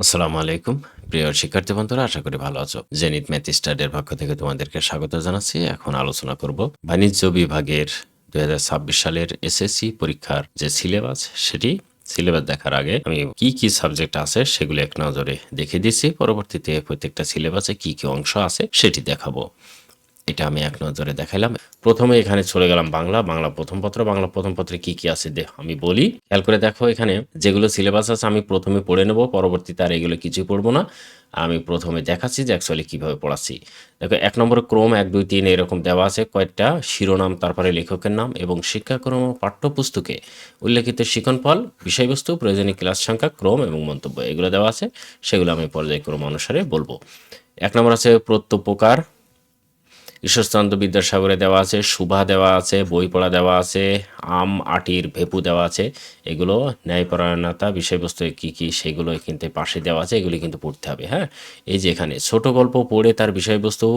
আসসালামু আলাইকুম। প্রিয় শিক্ষার্থী বন্ধুরা, আশা করি ভালো আছো। জেনিত ম্যাথ স্টাডির পক্ষ থেকে তোমাদেরকে স্বাগত জানাচ্ছি। এখন আলোচনা করব বাণিজ্য বিভাগের দুই হাজার ছাব্বিশ সালের এসএসসি পরীক্ষার যে সিলেবাস সেটি সিলেবাস দেখার আগে আমি কি কি সাবজেক্ট আছে সেগুলো এক নজরে দেখে দিচ্ছি। পরবর্তীতে প্রত্যেকটা সিলেবাসে কি কি অংশ আছে সেটি দেখাবো। এটা আমি এক নজরে দেখাইলাম। প্রথমে এখানে চলে গেলাম বাংলা বাংলা প্রথম পত্র। বাংলা প্রথম পত্রে কি কি আছে আমি বলি। খেয়াল করে দেখো এখানে যেগুলো সিলেবাস আছে আমি প্রথমে পড়ে নেব, পরবর্তীতে আর এগুলো কিছুই পড়ব না। আমি প্রথমে দেখাচ্ছি যে অ্যাকচুয়ালি কীভাবে পড়াচ্ছি। দেখো, এক নম্বর ক্রম, এক, দুই, তিন এরকম দেওয়া আছে। কয়েকটা শিরোনাম, তারপরে লেখকের নাম এবং শিক্ষাক্রম ও পাঠ্যপুস্তকে উল্লেখিত শিক্ষণফল বিষয়বস্তু, প্রয়োজনীয় ক্লাস সংখ্যা, ক্রম এবং মন্তব্য এগুলো দেওয়া আছে। সেগুলো আমি পর্যায়ক্রম অনুসারে বলব। এক নম্বর আছে প্রত্যুপকার। ঈশ্বরচন্দ্র বিদ্যাসাগরে দেওয়া আছে শুভা দেওয়া আছে বই পড়া দেওয়া আছে, আম, আটির ভেপু দেওয়া আছে। এগুলো ন্যায়পরায়ণতা বিষয়বস্তু কি কি সেগুলো কিন্তু পাশে দেওয়া আছে, এগুলি কিন্তু পড়তে হবে হ্যাঁ? এই যে এখানে ছোট গল্প পড়ে তার বিষয়বস্তু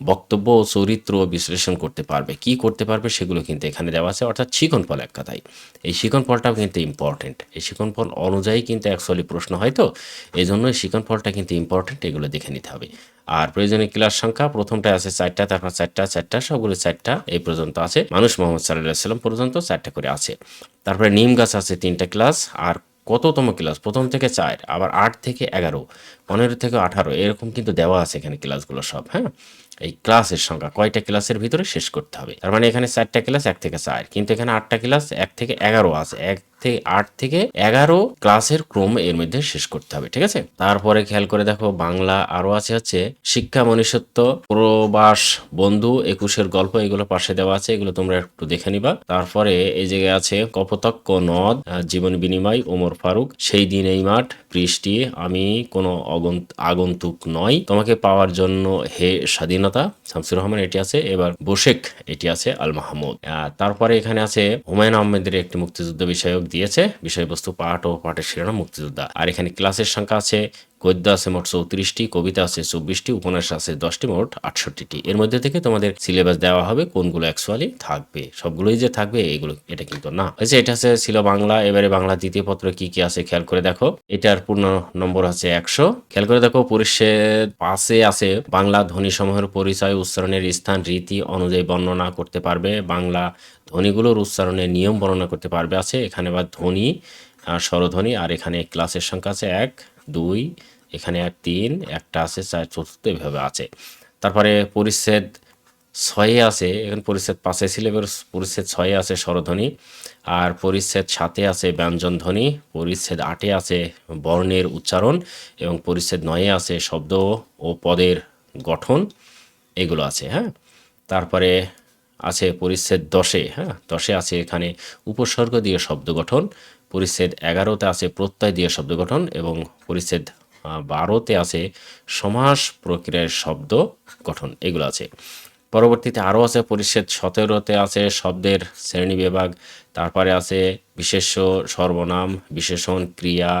বক্তব্য ও চরিত্র বিশ্লেষণ করতে পারবে, কি করতে পারবে সেগুলো কিন্তু এখানে দেওয়া আছে, অর্থাৎ শিখন ফল এক কথায়। এই শিখন ফলটাও কিন্তু ইম্পর্টেন্ট এই শিখন ফল অনুযায়ী কিন্তু অ্যাকচুয়ালি প্রশ্ন হয় তো এই জন্য শিখন ফলটা কিন্তু ইম্পর্টেন্ট এগুলো দেখে নিতে হবে। আর প্রয়োজনীয় ক্লাস সংখ্যা, প্রথমটা আছে চারটা, তারপর চারটা চারটা, সবগুলো চারটা এই পর্যন্ত আছে। মানুষ মোহাম্মদ সাল্লাহ সাল্লাম পর্যন্ত চারটা করে আছে। তারপরে নিম গাছ আছে তিনটা ক্লাস, আর কততম ক্লাস? প্রথম থেকে চার, আবার আট থেকে এগারো, পনেরো থেকে আঠারো, এরকম কিন্তু দেওয়া আছে এখানে ক্লাসগুলো সব হ্যাঁ? এই ক্লাসের সংখ্যা। কয়টা ক্লাসের ভিতরে শেষ করতে হবে? তার মানে এখানে চারটা ক্লাস, এক থেকে চার। কিন্তু এখানে আটটা ক্লাস, এক থেকে এগারো আছে। এক থেকে আট থেকে এগারো ক্লাসের ক্রম এর মধ্যে শেষ করতে হবে, ঠিক আছে? তারপরে খেয়াল করে দেখো, বাংলা আরও আছে হচ্ছে, শিক্ষা মনুষ্যত্ব, প্রবাস, বন্ধু, একুশের গল্প, এগুলো পাশে দেওয়া আছে, এগুলো তোমরা একটু দেখে নিবা। তারপরে এই জায়গায় আছে কপতক্ক নদ জীবন বিনিময়, ওমর ফারুক, সেই দিন এই মাঠ বৃষ্টি আমি কোনো আগন্তুক নয় তোমাকে পাওয়ার জন্য হে স্বাধীনতা, শামসুর রহমান এটি আছে, এবার বোশেক এটি আছে আল মাহমুদ তারপরে এখানে আছে, হুমায়ুন আহমেদের একটি মুক্তিযুদ্ধ বিষয়ক দিয়েছে, বিষয়বস্তু পাঠ ও পাঠের শিরোনাম মুক্তিযোদ্ধা। আর এখানে ক্লাসের সংখ্যা আছে গদ্য আছে মোট চৌত্রিশটি, কবিতা আছে চব্বিশটি, উপন্যাস আছে দশটি, মোট আটষট্টিটি। এর মধ্যে থেকে তোমাদের সিলেবাস দেওয়া হবে কোনগুলো অ্যাকচুয়ালি থাকবে। সবগুলোই যে থাকবে, এগুলো, এটা কিন্তু না। হয়েছে এটা আছে, ছিল বাংলা, এবারে বাংলা দ্বিতীয় পত্র কি কি আছে খেয়াল করে দেখো। এটার পূর্ণ নম্বর আছে একশো। খেয়াল করে দেখো, পরিচ্ছেদ পাশে আছে, বাংলা ধ্বনি সমূহের পরিচয়, উচ্চারণের স্থান, রীতি অনুযায়ী বর্ণনা করতে পারবে। বাংলা ধ্বনিগুলোর উচ্চারণের নিয়ম বর্ণনা করতে পারবে আছে। এখানে বা ধ্বনি স্বরধ্বনি, আর এখানে ক্লাসের সংখ্যা আছে এক, দুই এখানে এক তিন, একটা আছে, চার, চতুর্থ, এভাবে আছে। তারপরে পরিচ্ছেদ ছয়ে আছে, এখানে পরিচ্ছেদ পাঁচে সিলেবাস, পরিচ্ছেদ ছয়ে আছে স্বরধ্বনি, আর পরিচ্ছেদ সাতে আছে ব্যঞ্জন ধ্বনি পরিচ্ছেদ আটে আছে বর্ণের উচ্চারণ, এবং পরিচ্ছেদ নয়ে আছে শব্দ ও পদের গঠন, এগুলো আছে হ্যাঁ? তারপরে আছে পরিচ্ছেদ দশে হ্যাঁ? দশে আছে এখানে উপসর্গ দিয়ে শব্দ গঠন, পরিচ্ছেদ এগারোতে আছে প্রত্যয় দিয়ে শব্দ গঠন, এবং পরিচ্ছেদ বারোতে আছে সমাস প্রক্রিয়ার শব্দ গঠন, এগুলো আছে। পরবর্তীতে আরও আছে পরিচ্ছেদ, সতেরোতে আছে শব্দের শ্রেণি বিভাগ, তারপরে আছে বিশেষ্য, সর্বনাম, বিশেষণ, ক্রিয়া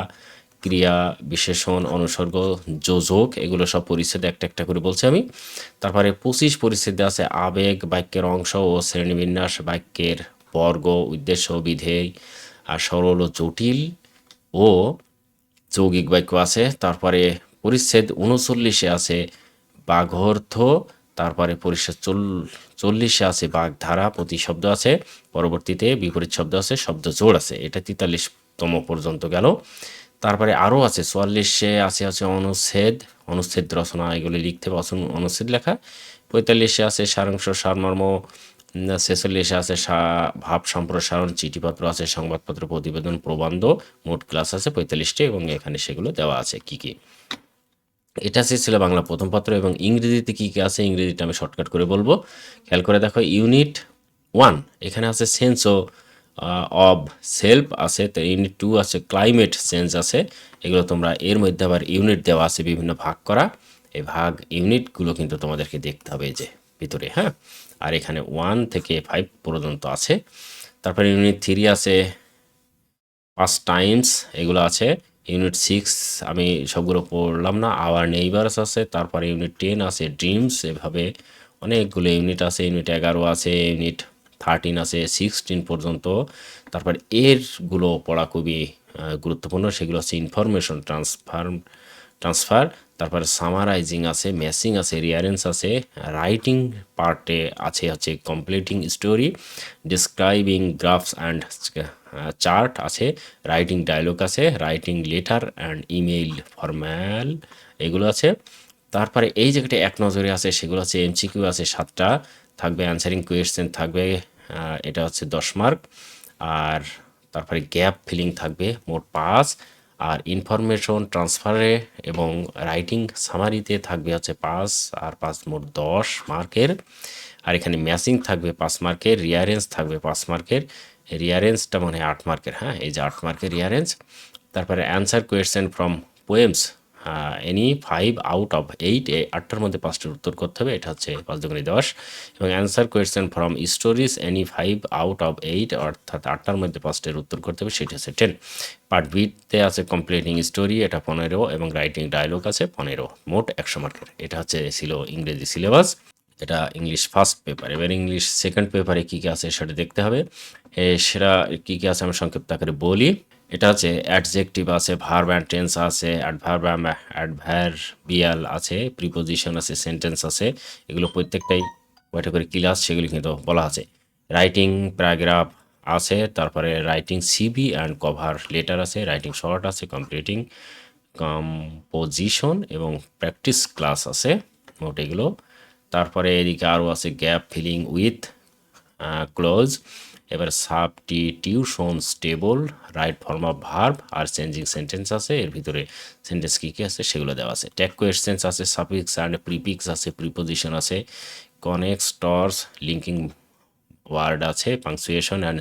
ক্রিয়া, বিশেষণ, অনুসর্গ, যোজক, এগুলো সব পরিচ্ছেদ একটা একটা করে বলছি আমি। তারপরে পঁচিশ পরিচ্ছেদে আছে আবেগ, বাক্যের অংশ ও শ্রেণীবিন্যাস, বাক্যের বর্গ, উদ্দেশ্য, বিধেয়, আর সরল ও জটিল ও যৌগিক বাক্য আছে, তারপরে পরিচ্ছেদ উনচল্লিশে আছে বাঘর্থ, তারপরে পরিচ্ছেদ চল, চল্লিশে আছে বাগধারা প্রতিশব্দ আছে, পরবর্তীতে বিপরীত শব্দ আছে, শব্দ জোড় আছে, এটা তেতাল্লিশতম পর্যন্ত গেল। তারপরে আরও আছে, চুয়াল্লিশে আছে আছে অনুচ্ছেদ অনুচ্ছেদ রচনা, এগুলি লিখতে অসন- অনুচ্ছেদ লেখা। পঁয়তাল্লিশে আছে সারাংশ, সারমর্ম ছেচল্লিশে আছে ভাব সম্প্রসারণ, চিঠিপত্র আছে, সংবাদপত্র, প্রতিবেদন, প্রবন্ধ, মোট ক্লাস আছে পঁয়তাল্লিশটি এবং এখানে সেগুলো দেওয়া আছে কি কি। এটা ছিল বাংলা প্রথম পত্র এবং ইংরেজিতে কী কী আছে, ইংরেজিটা আমি শর্টকাট করে বলব। খেয়াল করে দেখো ইউনিট ওয়ান এখানে আছে সেন্স ও অব সেলফ আছে, তো ইউনিট টু আছে ক্লাইমেট চেঞ্জ আছে। এগুলো তোমরা এর মধ্যে আবার ইউনিট দেওয়া আছে বিভিন্ন ভাগ করা। এই ভাগ ইউনিটগুলো কিন্তু তোমাদেরকে দেখতে হবে যে ভিতরে হ্যাঁ? আর এখানে ওয়ান থেকে ফাইভ পর্যন্ত আছে। তারপরে ইউনিট থ্রি আছে পাঁচ টাইমস এগুলো আছে। ইউনিট সিক্স আমি সবগুলো পড়লাম না। আওয়ার নেইবার্স আছে, তারপরে ইউনিট টেন আছে ড্রিমস এভাবে অনেকগুলো ইউনিট আছে। ইউনিট এগারো আছে ইউনিট থার্টিন আছে সিক্সটিন পর্যন্ত। তারপর এরগুলো পড়া খুবই গুরুত্বপূর্ণ। সেগুলো হচ্ছে ইনফরমেশন ট্রান্সফার ট্রান্সফার তারপরে সামারাইজিং আছে ম্যাসিং আছে রিয়ারেন্স আছে রাইটিং পার্টে আছে হচ্ছে completing story describing graphs and chart আছে রাইটিং ডায়লগ আছে writing letter and email formal এগুলো আছে। তারপরে এই জায়গাটা এক নজরে আছে, সেগুলো হচ্ছে এমসিকিউ আছে সাতটা, থাকবে অ্যান্সারিং কোয়েশ্চেন থাকবে এটা হচ্ছে দশ মার্ক আর তারপরে গ্যাপ ফিলিং থাকবে মোট পাঁচ আর ইনফরমেশন ট্রান্সফারে এবং রাইটিং সামারিতে থাকবে হচ্ছে পাঁচ আর পাঁচ মোট দশ মার্কের। আর এখানে ম্যাচিং থাকবে পাঁচ মার্কের রিয়ারেন্স থাকবে পাঁচ মার্কের। রিয়ারেন্সটা মানে আট মার্কের হ্যাঁ? এই যে আট মার্কের রিয়ারেন্স তারপরে answer question from poems any five out of eight এই আটটার মধ্যে পাঁচটার উত্তর করতে হবে। এটা হচ্ছে পাঁচ দুগুণী দশ। এবং answer question from stories any five out of eight অর্থাৎ আটটার মধ্যে পাঁচটির উত্তর করতে হবে, সেটা হচ্ছে টেন পার্ট বিতে আছে কমপ্লিটিং স্টোরি এটা পনেরো। এবং রাইটিং ডায়লগ আছে পনেরো। মোট একশো মার্কের। এটা হচ্ছে ছিল ইংরেজি সিলেবাস এটা ইংলিশ ফার্স্ট পেপার এবার ইংলিশ সেকেন্ড পেপারে কী কী আছে সেটা দেখতে হবে। সেটা কী কী আছে আমি সংক্ষিপ্ত আকারে বলি। এটা আছে অ্যাডজেক্টিভ আছে ভার্ব অ্যান্ড টেন্স আছে অ্যাডভার্ব অ্যাডভার্বিয়াল আছে প্রিপোজিশন আছে সেন্টেন্স আছে, এগুলো প্রত্যেকটাই কয়টা করে ক্লাস সেগুলি কিন্তু বলা আছে। রাইটিং প্যারাগ্রাফ আছে, তারপরে writing CV and cover letter আছে রাইটিং শর্ট আছে কমপ্লিটিং কম্পোজিশন এবং প্র্যাকটিস ক্লাস আছে, মোট এগুলো। তারপরে এদিকে আরও আছে গ্যাপ ফিলিং উইথ ক্লোজ এবার substitution table right form of verb R changing sentence আছে, এর ভিতরে সেন্টেন্স কী কী আছে সেগুলো দেওয়া আছে। ট্যাগ কোয়েশ্চেন্স আছে সাফিক্স অ্যান্ড প্রিপিক্স আছে প্রিপোজিশন আছে কনেক্স টর্স লিঙ্কিং ওয়ার্ড আছে পাংচুয়েশন অ্যান্ড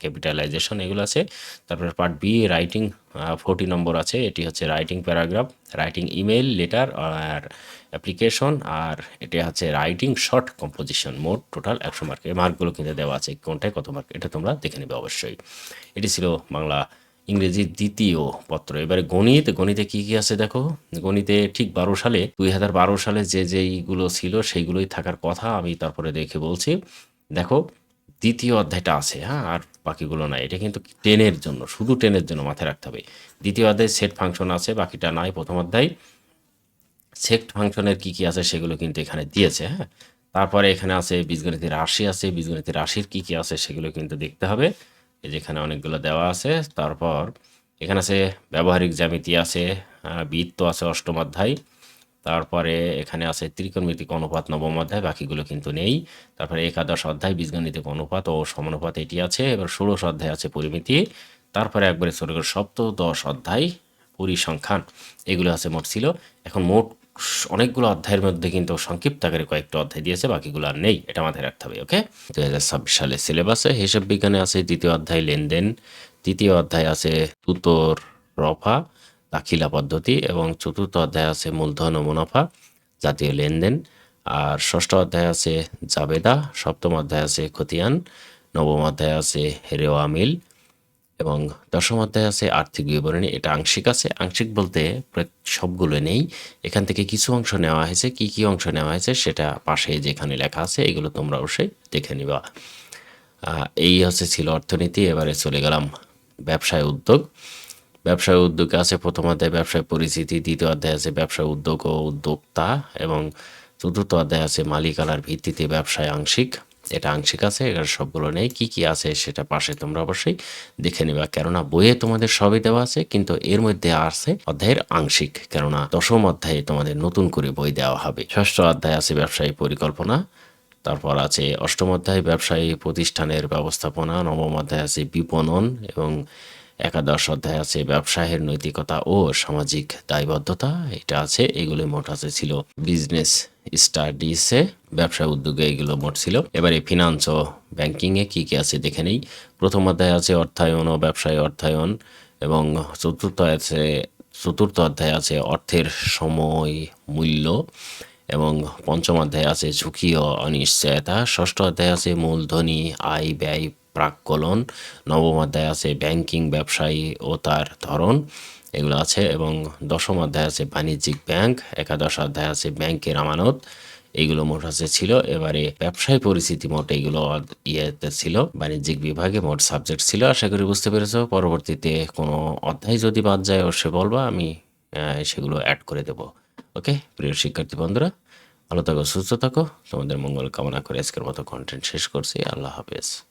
ক্যাপিটালাইজেশন এগুলো আছে। তারপরে পার্ট বি রাইটিং ফোর্টি নম্বর আছে, এটি হচ্ছে writing paragraph writing email letter আর অ্যাপ্লিকেশন আর এটা হচ্ছে রাইটিং শর্ট কম্পোজিশন মোট টোটাল একশো মার্ক এই মার্কগুলো কিন্তু দেওয়া আছে, কোনটায় কত মার্ক এটা তোমরা দেখে নেবে অবশ্যই। এটি ছিল বাংলা ইংরেজির দ্বিতীয় পত্র। এবারে গণিত, গণিতে কি কি আছে দেখো? গণিতে ঠিক বারো সালে, দুই হাজার বারো সালে যে যেইগুলো ছিল সেইগুলোই থাকার কথা আমি তারপরে দেখে বলছি। দেখো দ্বিতীয় অধ্যায়টা আছে হ্যাঁ? আর বাকিগুলো নাই। এটা কিন্তু টেনের জন্য, শুধু টেনের জন্য মাথায় রাখতে হবে। দ্বিতীয় অধ্যায় সেট ফাংশন আছে, বাকিটা নাই প্রথম অধ্যায়। সেট ফাংশনের কি কি আছে সেগুলো কিন্তু এখানে দিয়েছে হ্যাঁ? তারপরে এখানে আছে বীজগণিতের রাশি আছে বীজগণিতের রাশির কি কি আছে সেগুলো কিন্তু দেখতে হবে। এই যেখানে অনেকগুলো দেওয়া আছে, তারপর এখানে আছে ব্যবহারিক জ্যামিতি আছে বৃত্ত আছে অষ্টম অধ্যায়। তারপরে এখানে আছে ত্রিকোণমিতিক অনুপাত নবম অধ্যায়, বাকিগুলো কিন্তু নেই। তারপরে একাদশ অধ্যায়, বীজগণিতিক অনুপাত ও সমানুপাত এটি আছে। এবার ষোড়শ অধ্যায় আছে পরিমিতি। তারপরে একবারে ছোট করে সপ্তদশ অধ্যায় পরিসংখ্যান। এগুলো আছে মোট ছিল। এখন মোট অনেকগুলো অধ্যায়ের মধ্যে কিন্তু সংক্ষিপ্ত আকারে কয়েকটা অধ্যায় দিয়েছে, বাকিগুলো আর নেই। এটা মাথায় রাখতে হবে, ওকে? দু হাজার ছাব্বিশ সালে সিলেবাসে হিসাব বিজ্ঞানে আছে দ্বিতীয় অধ্যায় লেনদেন, তৃতীয় অধ্যায় আছে তুতর রফা দাখিলা পদ্ধতি এবং চতুর্থ অধ্যায় আছে মূলধন ও মুনাফা, জাতীয় লেনদেন। আর ষষ্ঠ অধ্যায় আছে জাবেদা, সপ্তম অধ্যায় আছে খতিয়ান, নবম অধ্যায় আছে রেওয়া মিল এবং দশম অধ্যায় আছে আর্থিক বিবরণী। এটা আংশিক আছে। আংশিক বলতে সবগুলো নেই। এখান থেকে কিছু অংশ নেওয়া হয়েছে। কি কি অংশ নেওয়া হয়েছে সেটা পাশে যেখানে লেখা আছে এগুলো তোমরা অবশ্যই দেখে নিবা। এই হচ্ছে ছিল অর্থনীতি। এবারে চলে গেলাম ব্যবসায় উদ্যোগ। ব্যবসায় উদ্যোগ আছে, প্রথম অধ্যায় ব্যবসায় পরিচিতি, দ্বিতীয় অধ্যায় আছে ব্যবসায় উদ্যোগ ও উদ্যোক্তা, এবং চতুর্থ অধ্যায় আছে মালিকানার ভিত্তিতে ব্যবসায় আংশিক। এটা আংশিক আছে এর সবগুলো নেই। কি কি আছে সেটা পাশে তোমরা অবশ্যই দেখে নিবা। কেননা বইয়ে তোমাদের সবই দেওয়া আছে, কিন্তু এর মধ্যে আছে অধ্যায়ের আংশিক। কেননা দশম অধ্যায়ে তোমাদের নতুন করে বই দেওয়া হবে। ষষ্ঠ অধ্যায় আছে ব্যবসায়ী পরিকল্পনা, তারপর আছে অষ্টম অধ্যায় ব্যবসায়ী প্রতিষ্ঠানের ব্যবস্থাপনা, নবম অধ্যায় আছে বিপণন, এবং একাদশ অধ্যায় আছে ব্যবসায়ের নৈতিকতা ও সামাজিক দায়বদ্ধতা। এটা আছে, এগুলো মোট আছে ছিল বিজনেস স্টাডিসে ব্যবসা উদ্যোগে এগুলো মোট ছিল। এবারে ফিনান্স ও ব্যাংকিংয়ে কী কী আছে দেখে নেই। প্রথম অধ্যায় আছে অর্থায়ন ও ব্যবসায় অর্থায়ন এবং চতুর্থ আছে, চতুর্থ অধ্যায় আছে অর্থের সময় মূল্য এবং পঞ্চম অধ্যায় আছে ঝুঁকি ও অনিশ্চয়তা। ষষ্ঠ অধ্যায় আছে মূলধনী, আয়, ব্যয় প্রাক্কলন, নবম অধ্যায় আছে ব্যাংকিং ব্যবসায়ী ও তার ধরন, এগুলো আছে, এবং দশম অধ্যায় আছে বাণিজ্যিক ব্যাংক, একাদশ অধ্যায় আছে ব্যাংকের আমানত এইগুলো মোট আছে ছিল, এবারে ব্যবসায় পরিস্থিতি মোট এইগুলো অদ- ইয়েতে ছিল, বাণিজ্যিক বিভাগে মোট সাবজেক্ট ছিল, আশা করি বুঝতে পেরেছ, পরবর্তীতে কোনো অধ্যায় যদি বাদ যায়, অবশ্যই বলবা, আমি সেগুলো অ্যাড করে দেব ওকে প্রিয় শিক্ষার্থী বন্ধুরা, ভালো থাকো, সুস্থ থাকো, তোমাদের মঙ্গল কামনা করে আজকের মতো কন্টেন্ট শেষ করছি, আল্লাহ হাফেজ।